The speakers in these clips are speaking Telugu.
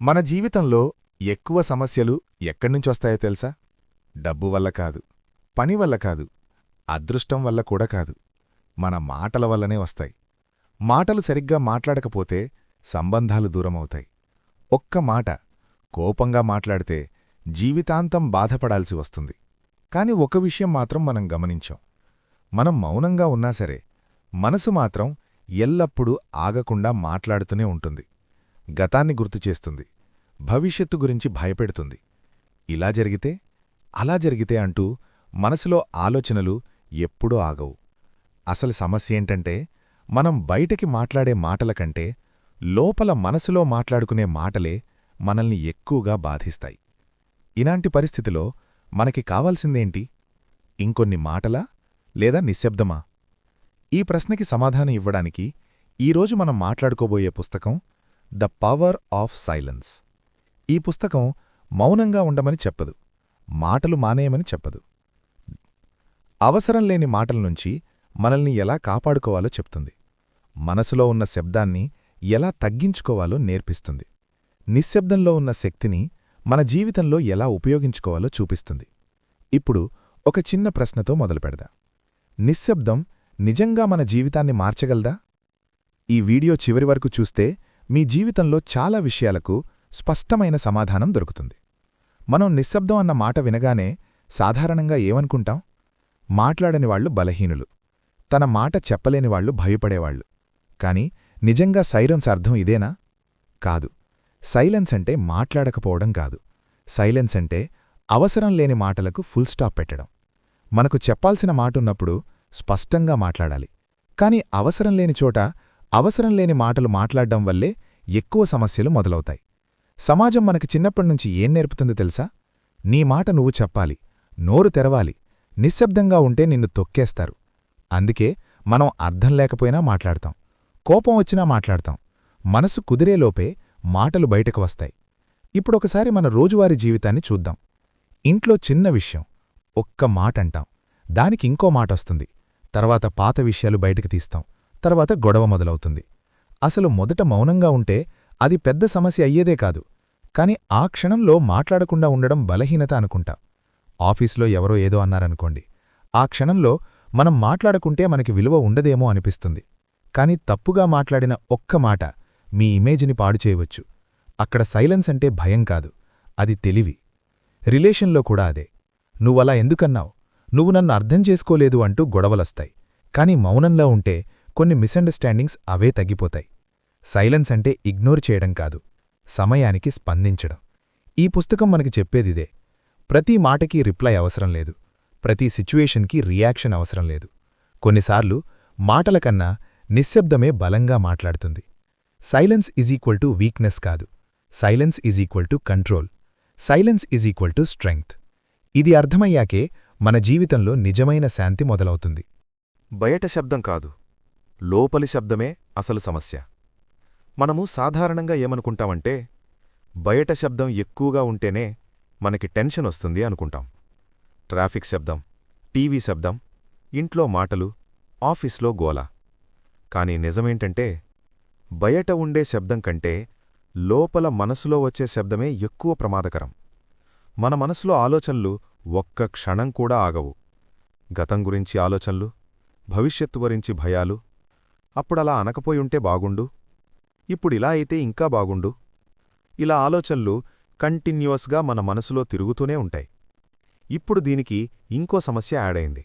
మన జీవితంలో ఎక్కువ సమస్యలు ఎక్కడ్నుంచొస్తాయో తెలుసా? డబ్బు వల్ల కాదు పని వల్ల కాదు అదృష్టం వల్ల కూడా కాదు. మన మాటల వల్లనే వస్తాయి. మాటలు సరిగ్గా మాట్లాడకపోతే సంబంధాలు దూరమవుతాయి. ఒక్క మాట కోపంగా మాట్లాడితే జీవితాంతం బాధపడాల్సి వస్తుంది. కాని ఒక విషయం మాత్రం మనం గమనించాం. మనం మౌనంగా ఉన్నా సరే మనసు మాత్రం ఎల్లప్పుడూ ఆగకుండా మాట్లాడుతూనే ఉంటుంది. గతాన్ని గుర్తుచేస్తుంది భవిష్యత్తు గురించి భయపెడుతుంది. ఇలా జరిగితే అలా జరిగితే అంటూ మనసులో ఆలోచనలు ఎప్పుడూ ఆగవు. అసలు సమస్యేంటంటే మనం బయటికి మాట్లాడే మాటల కంటే లోపల మనసులో మాట్లాడుకునే మాటలే మనల్ని ఎక్కువగా బాధిస్తాయి. ఇలాంటి పరిస్థితిలో మనకి కావాల్సిందేంటి? ఇంకొన్ని మాటలా లేదా నిశ్శబ్దమా? ఈ ప్రశ్నకి సమాధానం ఇవ్వడానికి ఈరోజు మనం మాట్లాడుకోబోయే పుస్తకం ద పవర్ ఆఫ్ సైలెన్స్. ఈ పుస్తకం మౌనంగా ఉండమని చెప్పదు మాటలు మానేయమని చెప్పదు. అవసరం లేని మాటల నుంచి మనల్ని ఎలా కాపాడుకోవాలో చెప్తుంది. మనసులో ఉన్న శబ్దాన్ని ఎలా తగ్గించుకోవాలో నేర్పిస్తుంది. నిశ్శబ్దంలో ఉన్న శక్తిని మన జీవితంలో ఎలా ఉపయోగించుకోవాలో చూపిస్తుంది. ఇప్పుడు ఒక చిన్న ప్రశ్నతో మొదలుపెడదా నిశ్శబ్దం నిజంగా మన జీవితాన్ని మార్చగలదా? ఈ వీడియో చివరి వరకు చూస్తే మీ జీవితంలో చాలా విషయాలకు స్పష్టమైన సమాధానం దొరుకుతుంది. మనం నిశ్శబ్దం అన్న మాట వినగానే సాధారణంగా ఏమనుకుంటాం? మాట్లాడని వాళ్ళు బలహీనులు. తన మాట చెప్పలేని వాళ్ళు భయపడేవాళ్ళు కాని నిజంగా సైలెన్స్ అర్థం ఇదేనా? కాదు. సైలెన్స్ అంటే మాట్లాడకపోవడం కాదు. సైలెన్స్ అంటే అవసరం లేని మాటలకు ఫుల్ స్టాప్ పెట్టడం. మనకు చెప్పాల్సిన మాటున్నప్పుడు స్పష్టంగా మాట్లాడాలి. కాని అవసరం లేని చోట అవసరం లేని మాటలు మాట్లాడడం వల్లే ఎక్కువ సమస్యలు మొదలవుతాయి. సమాజం మనకి చిన్నప్పటినుంచి ఏం నేర్పుతుందో తెలుసా? నీ మాట నువ్వు చెప్పాలి నోరు తెరవాలి నిశ్శబ్దంగా ఉంటే నిన్ను తొక్కేస్తారు. అందుకే మనం అర్థం లేకపోయినా మాట్లాడతాం కోపం వచ్చినా మాట్లాడతాం మనసు కుదిరేలోపే మాటలు బయటకు వస్తాయి. ఇప్పుడొకసారి మన రోజువారీ జీవితాన్ని చూద్దాం. ఇంట్లో చిన్న విషయం ఒక్క మాటంటాం దానికి ఇంకో మాటొస్తుంది తర్వాత పాత విషయాలు బయటకు తీస్తాం తర్వాత గొడవ మొదలవుతుంది. అసలు మొదట మౌనంగా ఉంటే అది పెద్ద సమస్య అయ్యేదే కాదు. కాని ఆ క్షణంలో మాట్లాడకుండా ఉండడం బలహీనత అనుకుంటా. ఆఫీస్లో ఎవరో ఏదో అన్నారనుకోండి. ఆ క్షణంలో మనం మాట్లాడుకుంటే మనకి విలువ ఉండదేమో అనిపిస్తుంది. కాని తప్పుగా మాట్లాడిన ఒక్క మాట మీ ఇమేజిని పాడు చేయవచ్చు. అక్కడ సైలెన్స్ అంటే భయం కాదు. అది తెలివి. రిలేషన్లో కూడా అదే. నువ్వలా ఎందుకన్నావు? నువ్వు నన్ను అర్థం చేసుకోలేదు అంటూ గొడవలస్తాయి. కాని మౌనంలో ఉంటే కొన్ని మిస్అండర్స్టాండింగ్స్ అవే తగ్గిపోతాయి. సైలెన్స్ అంటే ఇగ్నోర్ చేయడం కాదు సమయానికి స్పందించడం. ఈ పుస్తకం మనకి చెప్పేదిదే ప్రతి మాటకి రిప్లై అవసరం లేదు ప్రతి సిచ్యువేషన్కి రియాక్షన్ అవసరం లేదు. కొన్నిసార్లు మాటల కన్నా నిశ్శబ్దమే బలంగా మాట్లాడుతుంది. Silence is equal to weakness కాదు silence is equal to control silence is equal to strength. ఇది అర్థమయ్యాకే మన జీవితంలో నిజమైన శాంతి మొదలవుతుంది. బయట శబ్దం కాదు లోపలి శబ్దమే అసలు సమస్య. మనము సాధారణంగా ఏమనుకుంటామంటే బయట శబ్దం ఎక్కువగా ఉంటేనే మనకి టెన్షన్ వస్తుంది అనుకుంటాం. ట్రాఫిక్ శబ్దం టీవీ శబ్దం ఇంట్లో మాటలు ఆఫీస్లో గోల. కాని నిజమేంటంటే బయట ఉండే శబ్దం కంటే లోపల మనసులో వచ్చే శబ్దమే ఎక్కువ ప్రమాదకరం. మన మనసులో ఆలోచనలు ఒక్క క్షణం కూడా ఆగవు. గతం గురించి ఆలోచనలు భవిష్యత్తు గురించి భయాలు అప్పుడలా అనకపోయుంటే బాగుండు? ఇప్పుడిలా అయితే ఇంకా బాగుండు? ఇలా ఆలోచనలు కంటిన్యూస్గా మన మనసులో తిరుగుతూనే ఉంటాయి. ఇప్పుడు దీనికి ఇంకో సమస్య యాడైంది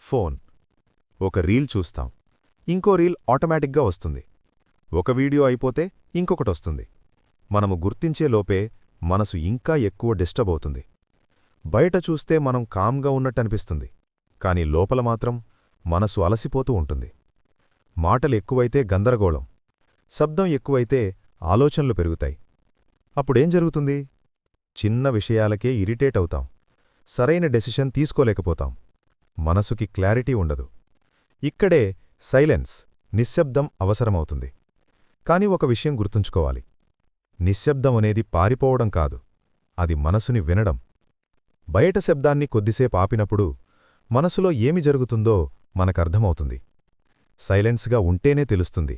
ఫోన్. ఒక రీల్ చూస్తాం. ఇంకో రీల్ ఆటోమేటిక్గా వస్తుంది. ఒక వీడియో అయిపోతే ఇంకొకటొస్తుంది మనము గుర్తించే లోపే మనసు ఇంకా ఎక్కువ డిస్టర్బ్ అవుతుంది. బయట చూస్తే మనం కామ్గా ఉన్నట్టనిపిస్తుంది. కాని లోపల మాత్రం మనసు అలసిపోతూ ఉంటుంది. మాటలు ఎక్కువైతే గందరగోళం శబ్దం ఎక్కువైతే ఆలోచనలు పెరుగుతాయి. అప్పుడేం జరుగుతుంది? చిన్న విషయాలకే ఇరిటేట్ అవుతాం. సరైన డెసిషన్ తీసుకోలేకపోతాం. మనసుకి క్లారిటీ ఉండదు. ఇక్కడే సైలెన్స్ నిశ్శబ్దం అవసరమవుతుంది. కాని ఒక విషయం గుర్తుంచుకోవాలి. నిశ్శబ్దం అనేది పారిపోవడం కాదు. అది మనసుని వినడం. బయట శబ్దాన్ని కొద్దిసేపు ఆపినప్పుడు మనసులో ఏమి జరుగుతుందో మనకర్థమవుతుంది. సైలెన్స్గా ఉంటేనే తెలుస్తుంది.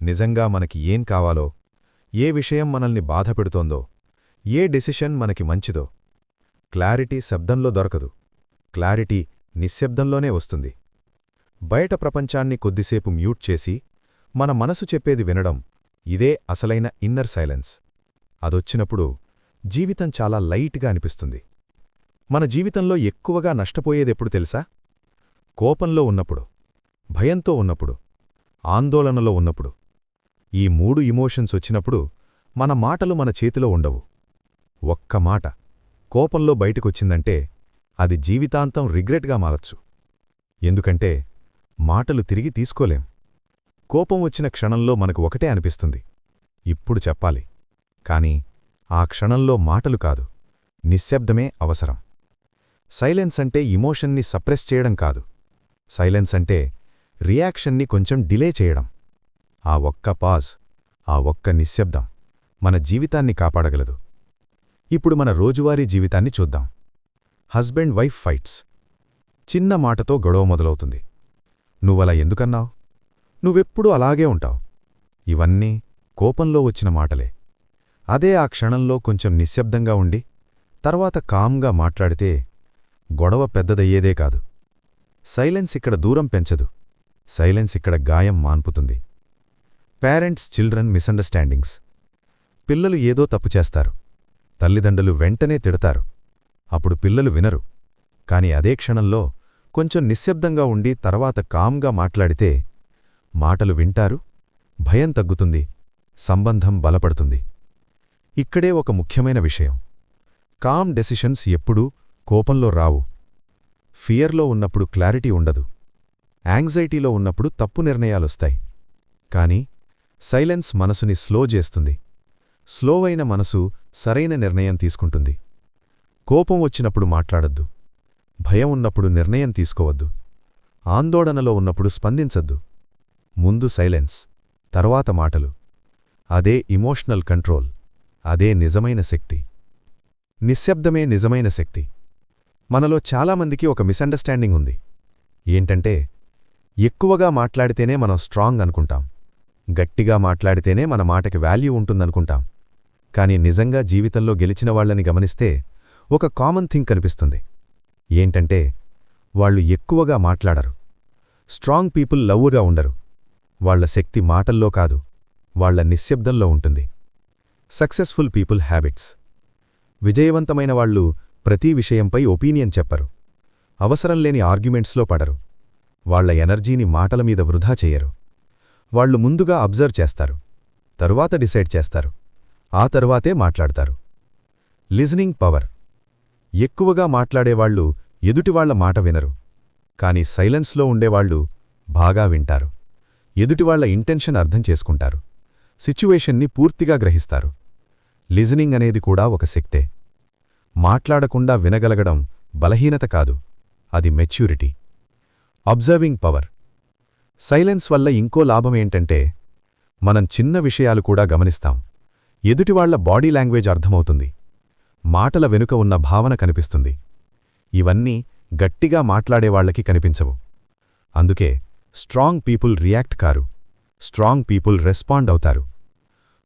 నిజంగా మనకి ఏం కావాలో ఏ విషయం మనల్ని బాధపెడుతోందో ఏ డెసిషన్ మనకి మంచిదో. క్లారిటీ శబ్దంలో దొరకదు. క్లారిటీ నిశ్శబ్దంలోనే వస్తుంది. బయట ప్రపంచాన్ని కొద్దిసేపు మ్యూట్ చేసి మన మనసు చెప్పేది వినడం ఇదే అసలైన ఇన్నర్ సైలెన్స్. అదొచ్చినప్పుడు జీవితం చాలా లైట్గా అనిపిస్తుంది. మన జీవితంలో ఎక్కువగా నష్టపోయేదెప్పుడు తెలుసా? కోపంలో ఉన్నప్పుడు. భయంతో ఉన్నప్పుడు ఆందోళనలో ఉన్నప్పుడు ఈ మూడు ఇమోషన్స్ వచ్చినప్పుడు మన మాటలు మన చేతిలో ఉండవు. ఒక్క మాట కోపంలో బయటకొచ్చిందంటే అది జీవితాంతం రిగ్రెట్గా మారచ్చు. ఎందుకంటే మాటలు తిరిగి తీసుకోలేం. కోపం వచ్చిన క్షణంలో మనకు ఒకటే అనిపిస్తుంది. ఇప్పుడు చెప్పాలి. కాని ఆ క్షణంలో మాటలు కాదు. నిశ్శబ్దమే అవసరం. సైలెన్స్ అంటే ఇమోషన్ని సప్రెస్ చేయడం కాదు. సైలెన్స్ అంటే రియాక్షన్ని కొంచెం డిలే చేయడం. ఆ ఒక్క పాజ్ ఆ ఒక్క నిశ్శబ్దం మన జీవితాన్ని కాపాడగలదు. ఇప్పుడు మన రోజువారీ జీవితాన్ని చూద్దాం. Husband wife fights. చిన్న మాటతో గొడవ మొదలవుతుంది. నువ్వలా ఎందుకన్నావు? నువ్వెప్పుడూ అలాగే ఉంటావు. ఇవన్నీ కోపంలో వచ్చిన మాటలే. అదే ఆ క్షణంలో కొంచెం నిశ్శబ్దంగా ఉండి తర్వాత కామ్గా మాట్లాడితే గొడవ పెద్దదయ్యేదే కాదు. సైలెన్స్ ఇక్కడ దూరం పెంచదు. సైలెన్స్ ఇక్కడ గాయం మాన్పుతుంది. Parents children misunderstandings. పిల్లలు ఏదో తప్పు చేస్తారు. తల్లిదండ్రులు వెంటనే తిడతారు. అప్పుడు పిల్లలు వినరు. కాని అదే క్షణంలో కొంచెం నిశ్శబ్దంగా ఉండి తర్వాత కామ్గా మాట్లాడితే మాటలు వింటారు భయం తగ్గుతుంది సంబంధం బలపడుతుంది. ఇక్కడే ఒక ముఖ్యమైన విషయం. కామ్ డెసిషన్స్ ఎప్పుడూ కోపంలో రావు. ఫియర్లో ఉన్నప్పుడు క్లారిటీ ఉండదు. యాంగ్జైటీలో ఉన్నప్పుడు తప్పు నిర్ణయాలొస్తాయి. కాని సైలెన్స్ మనసుని స్లో చేస్తుంది. స్లో అయిన మనసు సరైన నిర్ణయం తీసుకుంటుంది. కోపం వచ్చినప్పుడు మాట్లాడద్దు. భయం ఉన్నప్పుడు నిర్ణయం తీసుకోవద్దు. ఆందోళనలో ఉన్నప్పుడు స్పందించద్దు. ముందు సైలెన్స్ తర్వాత మాటలు. అదే ఇమోషనల్ కంట్రోల్. అదే నిజమైన శక్తి. నిశ్శబ్దమే నిజమైన శక్తి. మనలో చాలామందికి ఒక మిస్అండర్స్టాండింగ్ ఉంది. ఏంటంటే ఎక్కువగా మాట్లాడితేనే మనం స్ట్రాంగ్ అనుకుంటాం. గట్టిగా మాట్లాడితేనే మన మాటకి వాల్యూ ఉంటుందనుకుంటాం. కాని నిజంగా జీవితంలో గెలిచిన వాళ్ళని గమనిస్తే ఒక కామన్ థింగ్ కనిపిస్తుంది. ఏంటంటే వాళ్ళు ఎక్కువగా మాట్లాడరు. స్ట్రాంగ్ పీపుల్ లవ్వుగా ఉండరు. వాళ్ళ శక్తి మాటల్లో కాదు వాళ్ళ నిశ్శబ్దంలో ఉంటుంది. Successful people habits. విజయవంతమైన వాళ్ళు ప్రతి విషయంపై ఒపీనియన్ చెప్పరు. అవసరం లేని ఆర్గ్యుమెంట్స్లో పడరు. వాళ్ళ ఎనర్జీని మాటల మీద వృధా చెయ్యరు వాళ్ళు ముందుగా అబ్జర్వ్ చేస్తారు. తరువాత డిసైడ్ చేస్తారు. ఆ తరువాతే మాట్లాడతారు. Listening power. ఎక్కువగా మాట్లాడేవాళ్ళు ఎదుటివాళ్ళ మాట వినరు. కాని సైలెన్స్లో ఉండేవాళ్ళు బాగా వింటారు. ఎదుటివాళ్ళ ఇంటెన్షన్ అర్థం చేసుకుంటారు. సిచ్యువేషన్ని పూర్తిగా గ్రహిస్తారు. లిజనింగ్ అనేది కూడా ఒక శక్తే. మాట్లాడకుండా వినగలగడం బలహీనత కాదు. అది మెచ్యూరిటీ. అబ్జర్వింగ్ పవర్ సైలెన్స్ వల్ల ఇంకో లాభమేంటంటే మనం చిన్న విషయాలు కూడా గమనిస్తాం. ఎదుటివాళ్ళ బాడీ లాంగ్వేజ్ అర్థమవుతుంది. మాటల వెనుక ఉన్న భావన కనిపిస్తుంది. ఇవన్నీ గట్టిగా మాట్లాడేవాళ్ళకి కనిపించవు. అందుకే స్ట్రాంగ్ పీపుల్ రియాక్ట్ కారు. స్ట్రాంగ్ పీపుల్ రెస్పాండ్ అవుతారు.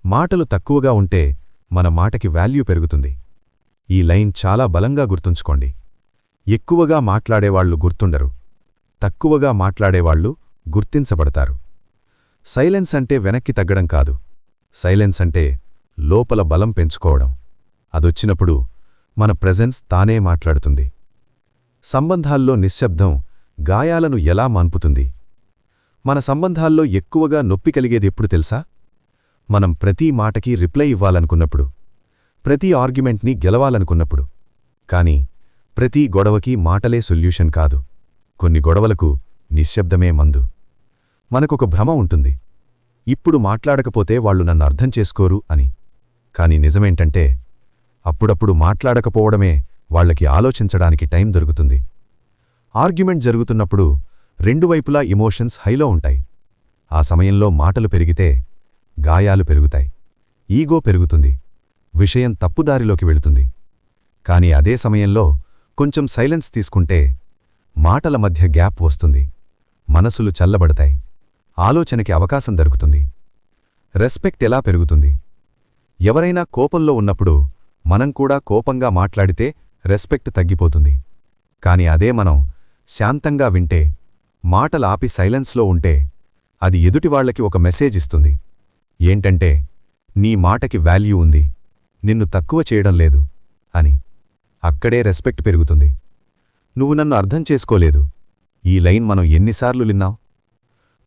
మాటలు తక్కువగా ఉంటే మన మాటకి వాల్యూ పెరుగుతుంది. ఈ లైన్ చాలా బలంగా గుర్తుంచుకోండి. ఎక్కువగా మాట్లాడేవాళ్ళు గుర్తుండరు. తక్కువగా మాట్లాడేవాళ్ళు గుర్తించబడతారు. సైలెన్స్ అంటే వెనక్కి తగ్గడం కాదు. సైలెన్స్ అంటే లోపల బలం పెంచుకోవడం. అదొచ్చినప్పుడు మన ప్రెజెన్స్ తానే మాట్లాడుతుంది. సంబంధాల్లో నిశ్శబ్దం గాయాలను ఎలా మాన్పుతుంది? మన సంబంధాల్లో ఎక్కువగా నొప్పి కలిగేది ఎప్పుడు తెలుసా? మనం ప్రతి మాటకి రిప్లై ఇవ్వాలనుకున్నప్పుడు ప్రతి ఆర్గ్యుమెంట్ని గెలవాలనుకున్నప్పుడు. కాని ప్రతి గొడవకి మాటలే సొల్యూషన్ కాదు. కొన్ని గొడవలకు నిశ్శబ్దమే మందు. మనకొక భ్రమ ఉంటుంది. ఇప్పుడు మాట్లాడకపోతే వాళ్ళు నన్ను అర్థం చేసుకోరు అని. కాని నిజమేంటంటే అప్పుడప్పుడు మాట్లాడకపోవడమే వాళ్ళకి ఆలోచించడానికి టైం దొరుకుతుంది. ఆర్గ్యుమెంట్ జరుగుతున్నప్పుడు రెండు వైపులా ఇమోషన్స్ హైలో ఉంటాయి. ఆ సమయంలో మాటలు పెరిగితే గాయాలు పెరుగుతాయి. ఈగో పెరుగుతుంది. విషయం తప్పుదారిలోకి వెళుతుంది. కాని అదే సమయంలో కొంచెం సైలెన్స్ తీసుకుంటే మాటల మధ్య గ్యాప్ వస్తుంది. మనసులు చల్లబడతాయి. ఆలోచనకి అవకాశం దొరుకుతుంది. రెస్పెక్ట్ ఎలా పెరుగుతుంది? ఎవరైనా కోపంలో ఉన్నప్పుడు మనం కూడా కోపంగా మాట్లాడితే రెస్పెక్ట్ తగ్గిపోతుంది. కాని అదే మనం శాంతంగా వింటే మాటలాపి సైలెన్స్లో ఉంటే అది ఎదుటివాళ్ళకి ఒక మెసేజ్ ఇస్తుంది. ఏంటంటే నీ మాటకి వాల్యూ ఉంది. నిన్ను తక్కువ చేయడం లేదు అని. అక్కడే రెస్పెక్ట్ పెరుగుతుంది. నువ్వు నన్ను అర్థం చేసుకోలేదు. ఈ లైన్ మనం ఎన్నిసార్లు విన్నాం?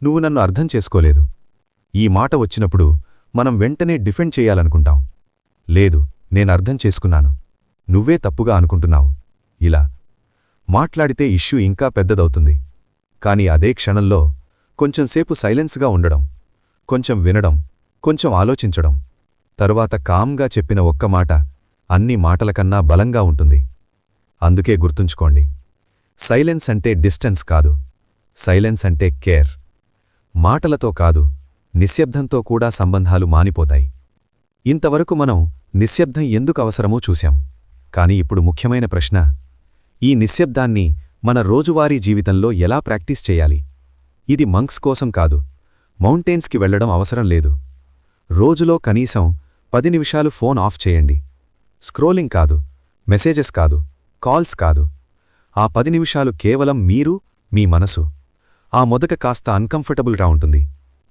నువ్వు నన్ను అర్థం చేసుకోలేదు. ఈ మాట వచ్చినప్పుడు మనం వెంటనే డిఫెండ్ చేయాలనుకుంటాం. లేదు నేను అర్థం చేసుకున్నాను. నువ్వే తప్పుగా అనుకుంటున్నావు. ఇలా. మాట్లాడితే ఇష్యూ ఇంకా పెద్దదవుతుంది. కాని అదే క్షణంలో కొంచెంసేపు సైలెన్స్గా ఉండడం కొంచెం వినడం కొంచెం ఆలోచించడం తరువాత కామ్గా చెప్పిన ఒక్క మాట అన్ని మాటలకన్నా బలంగా ఉంటుంది. అందుకే గుర్తుంచుకోండి. సైలెన్స్ అంటే డిస్టెన్స్ కాదు. సైలెన్స్ అంటే కేర్. మాటలతో కాదు నిశ్శబ్దంతో కూడా సంబంధాలు మానిపోతాయి. ఇంతవరకు మనం నిశ్శబ్దం ఎందుకు అవసరమో చూశాం. కాని ఇప్పుడు ముఖ్యమైన ప్రశ్న ఈ నిశ్శబ్దాన్ని మన రోజువారీ జీవితంలో ఎలా ప్రాక్టీస్ చేయాలి? ఇది మంక్స్ కోసం కాదు మౌంటైన్స్కి వెళ్ళడం అవసరం లేదు. రోజులో కనీసం పది నిమిషాలు ఫోన్ ఆఫ్ చేయండి. స్క్రోలింగ్ కాదు మెసేజెస్ కాదు. కాల్స్ కాదు. ఆ పది నిమిషాలు కేవలం మీరు మీ మనసు. ఆ మొదక కాస్త అన్కంఫర్టబుల్గా ఉంటుంది.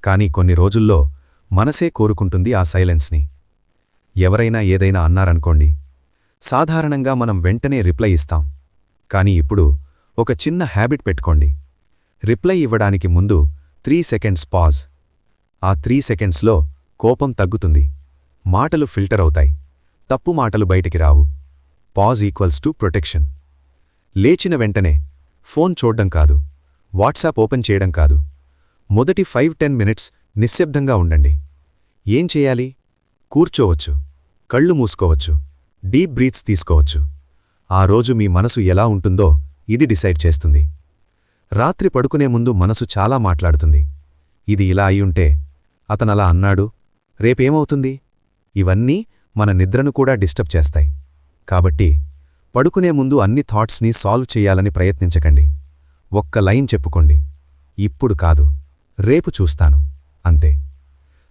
కానీ కొన్ని రోజుల్లో మనసే కోరుకుంటుంది ఆ సైలెన్స్ని ఎవరైనా ఏదైనా అన్నారనుకోండి. సాధారణంగా మనం వెంటనే రిప్లై ఇస్తాం. కానీ ఇప్పుడు ఒక చిన్న హ్యాబిట్ పెట్టుకోండి. రిప్లై ఇవ్వడానికి ముందు త్రీ సెకండ్స్ పాజ్ ఆ త్రీ సెకండ్స్లో కోపం తగ్గుతుంది. మాటలు ఫిల్టర్ అవుతాయి. తప్పు మాటలు బయటికి రావు. Pause equals to protection. లేచిన వెంటనే ఫోన్ చూడ్డం కాదు వాట్సాప్ ఓపెన్ చేయడం కాదు. మొదటి ఫైవ్ టెన్ మినిట్స్ నిశ్శబ్దంగా ఉండండి. ఏం చేయాలి? కూర్చోవచ్చు కళ్ళు మూసుకోవచ్చు డీప్ బ్రీత్స్ తీసుకోవచ్చు. ఆ రోజు మీ మనసు ఎలా ఉంటుందో ఇది డిసైడ్ చేస్తుంది. రాత్రి పడుకునే ముందు మనసు చాలా మాట్లాడుతుంది. ఇది ఇలా అయ్యుంటే అతనలా అన్నాడు రేపేమవుతుంది? ఇవన్నీ మన నిద్రను కూడా డిస్టర్బ్ చేస్తాయి. కాబట్టి పడుకునే ముందు అన్ని థాట్స్ని సాల్వ్ చేయాలని ప్రయత్నించకండి. ఒక్క లైన్ చెప్పుకోండి. ఇప్పుడు కాదు. రేపు చూస్తాను. అంతే.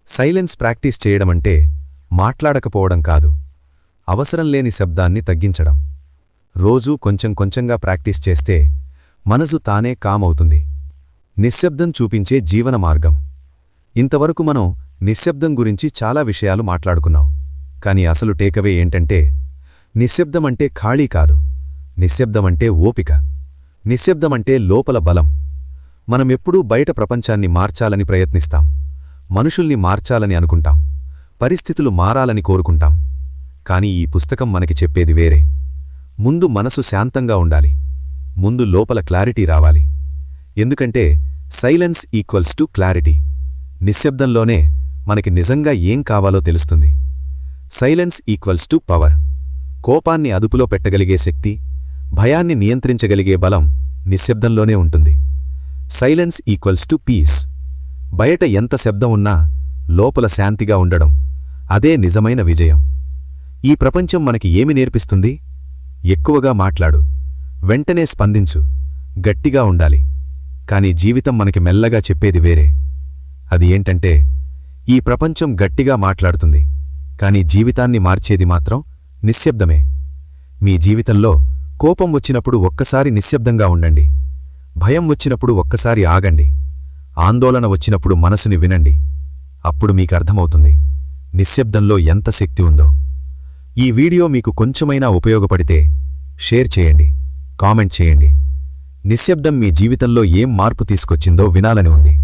సైలెన్స్ ప్రాక్టీస్ చేయడమంటే మాట్లాడకపోవడం కాదు. అవసరం లేని శబ్దాన్ని తగ్గించడం. రోజూ కొంచెం కొంచెంగా ప్రాక్టీస్ చేస్తే మనసు తానే కామవుతుంది నిశ్శబ్దం చూపించే జీవన మార్గం. ఇంతవరకు మనం నిశ్శబ్దం గురించి చాలా విషయాలు మాట్లాడుకున్నాం. కాని అసలు టేకవే ఏంటంటే నిశ్శబ్దమంటే ఖాళీ కాదు. నిశ్శబ్దమంటే ఓపిక. నిశ్శబ్దమంటే లోపల బలం. మనమెప్పుడూ బయట ప్రపంచాన్ని మార్చాలని ప్రయత్నిస్తాం. మనుషుల్ని మార్చాలని అనుకుంటాం. పరిస్థితులు మారాలని కోరుకుంటాం. కాని ఈ పుస్తకం మనకి చెప్పేది వేరే. ముందు మనసు శాంతంగా ఉండాలి. ముందు లోపల క్లారిటీ రావాలి. ఎందుకంటే సైలెన్స్ ఈక్వల్స్ టు క్లారిటీ. నిశ్శబ్దంలోనే మనకి నిజంగా ఏం కావాలో తెలుస్తుంది. Silence equals to power. కోపాన్ని అదుపులో పెట్టగలిగే శక్తి భయాన్ని నియంత్రించగలిగే బలం నిశ్శబ్దంలోనే ఉంటుంది. సైలెన్స్ ఈక్వల్స్ టు పీస్ బయట ఎంత శబ్దం ఉన్నా లోపల శాంతిగా ఉండడం అదే నిజమైన విజయం. ఈ ప్రపంచం మనకి ఏమి నేర్పిస్తుంది? ఎక్కువగా మాట్లాడు వెంటనే స్పందించు గట్టిగా ఉండాలి. కాని జీవితం మనకి మెల్లగా చెప్పేది వేరే. అది ఏంటంటే ఈ ప్రపంచం గట్టిగా మాట్లాడుతుంది కాని జీవితాన్ని మార్చేది మాత్రం నిశ్శబ్దమే. మీ జీవితంలో కోపం వచ్చినప్పుడు ఒక్కసారి నిశ్శబ్దంగా ఉండండి. భయం వచ్చినప్పుడు ఒక్కసారి ఆగండి. ఆందోళన వచ్చినప్పుడు మనసుని వినండి. అప్పుడు మీకు అర్థమవుతుంది నిశ్శబ్దంలో ఎంత శక్తి ఉందో. ఈ వీడియో మీకు కొంచెమైనా ఉపయోగపడితే షేర్ చేయండి కామెంట్ చేయండి. నిశ్శబ్దం మీ జీవితంలో ఏం మార్పు తీసుకొచ్చిందో వినాలని ఉంది.